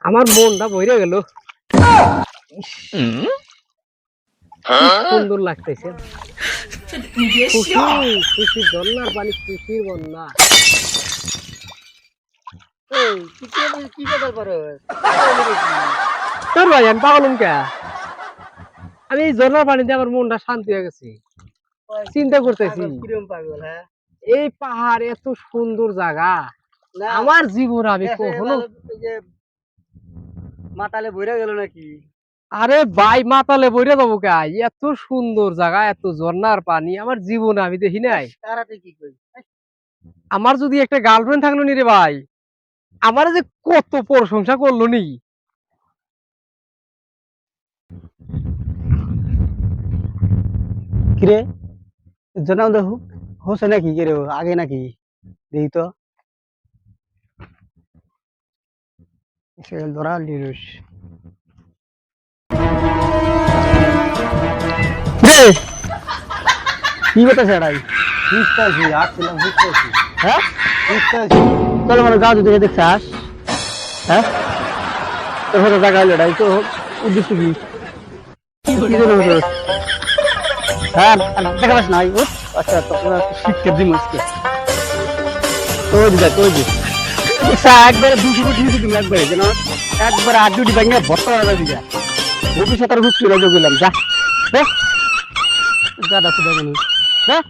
আমার মনটা বইরে গেল। সুন্দর লাগতেছে। খুশি জন্নার পানি খুশির বন্যা। কি কি- কি কথা করো? তোর ভাই আমি পাগলম কে? আমি এই ঝর্ণার পানিতে আমার মনটা শান্তি হয়ে গেছে। চিন্তা করতেছি। হ্যাঁ? এই পাহাড় এত সুন্দর জায়গা। আমার জীবন আমি কখনো মাতালে বইরা গেল নাকি? আরে ভাই মাতালে বইরে যাব কে এত সুন্দর জায়গা এত ঝর্ণার পানি আমার জীবনে আমি দেখি নাই। তারাতে কি কই আমার যদি একটা গার্লফ্রেন্ড থাকল নি রে ভাই আমার যে কত প্রশংসা করল নি। কিরে? জানাও দেখো হচ্ছে নাকি কিরে আগে নাকি? দেখি তো। ধরা লিরুস কি কথা সেটাই বুঝতে আছি আসছিলাম বুঝতে আছি হ্যাঁ বুঝতে আছি চলো মানে গাছ দেখে দেখতে আস হ্যাঁ তোর হয়তো জায়গা হলো এটাই তো উদ্দেশ্য কি? হ্যাঁ দেখা পাস না আচ্ছা তোরা শিক্ষা দিন আজকে ওই দিদা ওই দি একবারে দুশো কোটি দিলাম একবারে যেন একবারে আট দুটি ব্যাংকে ভর্তা দাদা ভবিষ্যৎ আর হুস করে গেলাম যা। দাদা শুধু হ্যাঁ